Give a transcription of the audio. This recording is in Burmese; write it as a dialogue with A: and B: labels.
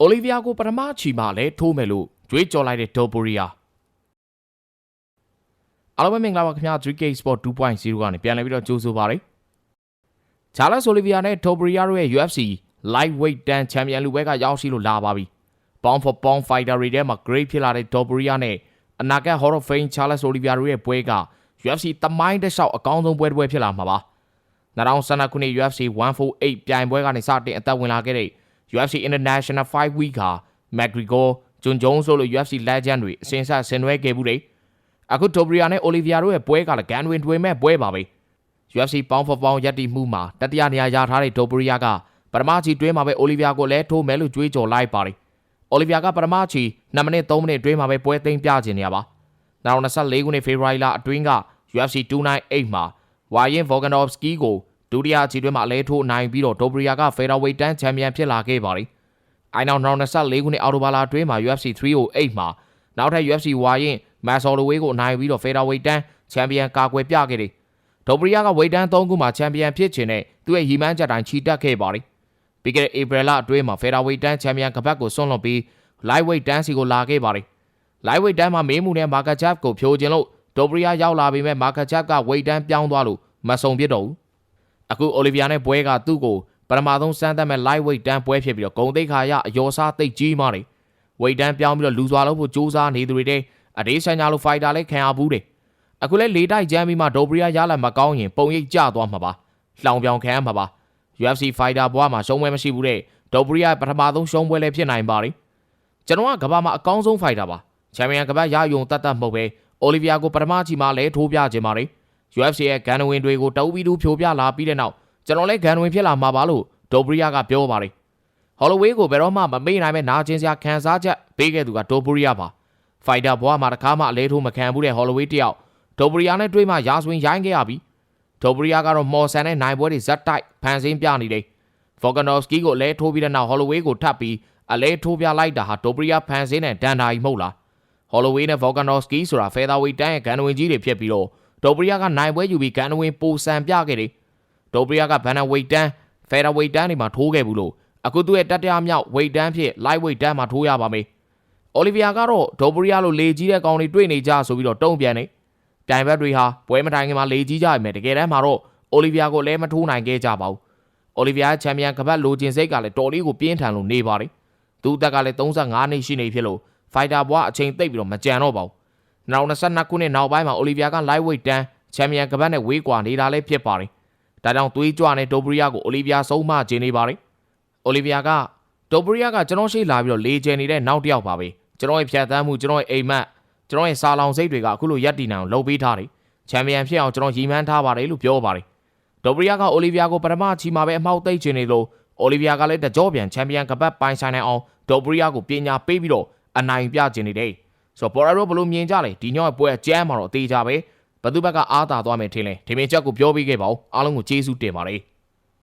A: အိုလီဗီယာကိုပထမချီမှာလည်းထိုးမယ်လို့ကြွေးကြော်လိုက်တဲ့ဒေါ်ပိုရီယာအားလုံးပဲမင်္ဂလာပါခင်ဗျာ 3K Sport 2.0ကနေပြန်လည်ပြီးတော့ကြိုးဆိုပါရစေချာလက်ဆိုလီဗီယာနဲ့ဒေါ်ပိုရီယာတို့ရဲ့ UFC lightweight တန်ချန်ပီယံလူပွဲကရောက်ရှိလို့လာပါပြီ pound for pound fighter တွေထဲမှာ great ဖြစ်လာတဲ့ဒေါ်ပိုရီယာနဲ့အနာဂတ် Hall of Fame Charles Oliveira တို့ရဲ့ပွဲက UFC တမိုင်းတစ်လျှောက်အကောင်းဆုံးပွဲတစ်ပွဲဖြစ်လာမှာပါ2019ခုနှစ် UFC 148ပြိုင်ပွဲကနေစတင်အသက်ဝင်လာခဲ့တဲ့ UFC International 5 Week ဟာ McGregor, John Jones တို့လို UFC legend တွေအစဉ်ဆက်ဆင်နွှဲခဲ့မှုတွေအခုတိုဘရီယာနဲ့ Olivia တို့ရဲ့ပွဲကလည်းကန်ဝင်တွေမဲ့ပွဲပါပဲ UFC Pound for Pound ရပ်တည်မှုမှာတတိယနေရာရထားတဲ့တိုဘရီယာကပထမချီတွင်းမှာပဲ Olivia ကိုလည်းထိုးမယ်လို့ကြွေးကြော်လိုက်ပါတယ် Olivia ကပထမချီ2မိနစ်3မိနစ်တွင်းမှာပဲပွဲသိမ်းပြခြင်းနေရပါ2024ခုနှစ်ဖေဖော်ဝါရီလအတွင်းက UFC 298မှာဝါရင် Volkanovski ကို ဒုတိယချီတွင်းမှာအလဲထိုးနိုင်ပြီးတော့ဒိုဘရီယာက Featherweight တန်းချန်ပီယံဖြစ်လာခဲ့ပါတယ်။အိုင်နောက်2024ခုနှစ်အောက်တိုဘာလအတွင်းမှာ UFC 308မှာနောက်ထပ် UFC ဝါရင် Masoloway ကိုနိုင်ပြီးတော့ Featherweight တန်းချန်ပီယံကာကွယ်ပြခဲ့တယ်။ဒိုဘရီယာကဝိတ်တန်း3ခုမှာချန်ပီယံဖြစ်ခြင်းနဲ့သူ့ရဲ့ရီမန်းချက်တိုင်းချီတက်ခဲ့ပါတယ်။ပြီးခဲ့တဲ့ April လအတွင်းမှာ Featherweight တန်းချန်ပီယံကပတ်ကိုဆွန့်လွတ်ပြီး Lightweight တန်းစီကိုလာခဲ့ပါတယ်။ Lightweight တန်းမှာမေးမှုနဲ့ Market Cap ကိုဖြိုခြင်းလို့ဒိုဘရီယာရောက်လာပေမဲ့ Market Cap ကဝိတ်တန်းပြောင်းသွားလို့မဆုံဖြစ်တော့ဘူး။ အခု Olivia နဲ့ပွဲကသူ့ကိုပထမဆုံးစမ်းသပ်မဲ့ lightweight တန်းပွဲဖြစ်ပြီးတော့ဂုံတိတ်ခါရအယောစားတိတ်ကြီးမာတယ်။ weight တန်းပြောင်းပြီးတော့လူစွာလို့ဖို့စူးစမ်းနေသူတွေတဲ့အဒေးဆန်ညာလို fighter လည်းခံရဘူးတယ်။အခုလဲလေးတိုက်ကြမ်းပြီးမှဒိုဘရီယာရလာမကောင်းရင်ပုံရိပ်ကျသွားမှာပါ။လောင်ပြောင်ခံရမှာပါ။ UFC fighter ဘွားမှာရှုံးပွဲမရှိဘူးတဲ့ဒိုဘရီယာပထမဆုံးရှုံးပွဲလည်းဖြစ်နိုင်ပါတယ်။ကျွန်တော်ကကဘာမှာအကောင်းဆုံး fighter ပါ။ချန်ပီယံကဘာရယုံတတ်တတ်မဟုတ်ပဲအိုလီဗီယာကိုပထမချီမှာလဲထိုးပြခြင်းပါတယ်။ UFC ရဲ့ဂန်နဝင်တွေကိုတအူးပြီးတူဖြိုပြလာပြီးတဲ့နောက်ကျွန်တော်လည်းဂန်ဝင်ဖြစ်လာမှာပါလို့ဒိုဘရီယာကပြောပါတယ်ဟော်လိုဝေးကိုဘယ်တော့မှမမေ့နိုင်မဲ့နာကျင်စရာခံစားချက်ပေးခဲ့သူကဒိုဘရီယာပါဖိုက်တာဘွားမှာတကားမှအလဲထိုးမခံဘူးတဲ့ဟော်လိုဝေးတယောက်ဒိုဘရီယာနဲ့တွေ့မှရာဇဝင်ရိုင်းခဲ့ရပြီဒိုဘရီယာကတော့မော်ဆန်နဲ့နိုင်ပွဲတွေဇက်တိုက်ဖန်ဆင်းပြနေတယ်ဗော်ဂနိုစကီကိုလဲထိုးပြီးတဲ့နောက်ဟော်လိုဝေးကိုထပ်ပြီးအလဲထိုးပြလိုက်တာဟာဒိုဘရီယာဖန်ဆင်းတဲ့ဒန်ဒါကြီးမဟုတ်လားဟော်လိုဝေးနဲ့ဗော်ဂနိုစကီဆိုတာဖဲသာဝေးတန်းရဲ့ဂန်ဝင်ကြီးတွေဖြစ်ပြီးတော့ ဒိုဘရီယာကနိုင်ပွဲယူပြီးဂန်ဝင်ပိုဆန်ပြခဲ့တယ်ဒိုဘရီယာကဘန်နဝေးတန်းဖဲရာဝိတ်တန်းတွေမှာထိုးခဲ့ဘူးလို့အခုသူ့ရဲ့တတိယမြောက်ဝိတ်တန်းဖြစ် light weight တန်းမှာထိုးရပါမယ်။အိုလီဗီယာကတော့ဒိုဘရီယာလိုလေကြီးတဲ့ကောင်တွေတွေ့နေကြဆိုပြီးတော့တုံ့ပြန်နေ။တိုင်ဘက်တွေဟာပွဲမတိုင်ခင်မှာလေကြီးကြပြီမဲ့တကယ်တမ်းမှာတော့အိုလီဗီယာကိုလည်းမထိုးနိုင်ခဲ့ကြပါဘူး။အိုလီဗီယာချန်ပီယံကပတ်လိုချင်စိတ်ကလည်းတော်လေးကိုပြင်းထန်လို့နေပါတယ်။သူ့အသက်ကလည်း35နှစ်ရှိနေဖြစ်လို့ဖိုက်တာဘွားအချိန်သိပ်ပြီးတော့မကြံတော့ပါဘူး။ နောက်22ခုနှစ်နောက်ပိုင်းမှာအိုလီဗီယာက light weight တန်းချန်ပီယံကပတ်နဲ့ဝေးကွာနေတာလည်းဖြစ်ပါတယ်။ဒါကြောင့်သွေးကြွနဲ့ဒိုဘရီယာကိုအိုလီဗီယာဆုံးမခြင်းနေပါတယ်။အိုလီဗီယာကဒိုဘရီယာကကျွန်တော်ရှိလာပြီးတော့လေကျယ်နေတဲ့နောက်တစ်ယောက်ပါပဲ။ကျွန်တော်ရဲ့ဖြတ်သန်းမှုကျွန်တော်ရဲ့အိမ်မက်ကျွန်တော်ရဲ့စာလောင်စိတ်တွေကအခုလိုရက်တီနိုင်အောင်လုပ်ပေးထားတယ်။ချန်ပီယံဖြစ်အောင်ကျွန်တော်ရည်မှန်းထားပါတယ်လို့ပြောပါတယ်။ဒိုဘရီယာကအိုလီဗီယာကိုပထမချီမှာပဲအမှောက်သိပ်ခြင်းနေလို့အိုလီဗီယာကလည်းတကြောပြန်ချန်ပီယံကပတ်ပိုင်ဆိုင်နိုင်အောင်ဒိုဘရီယာကိုပညာပေးပြီးတော့အနိုင်ပြခြင်းနေတယ်။ ဆိုတော့ပေါ်ရာရိုဘလို့မြင်ကြလဲဒီညော့ပွဲအကျမ်းမှာတော့အသေးကြပဲ။ဘသူဘက်ကအားတာသွားမယ်ထင်လဲဒီမင်းချက်ကိုပြောပြီးခဲ့ပါဦးအားလုံးကိုကျေးဇူးတင်ပါတယ်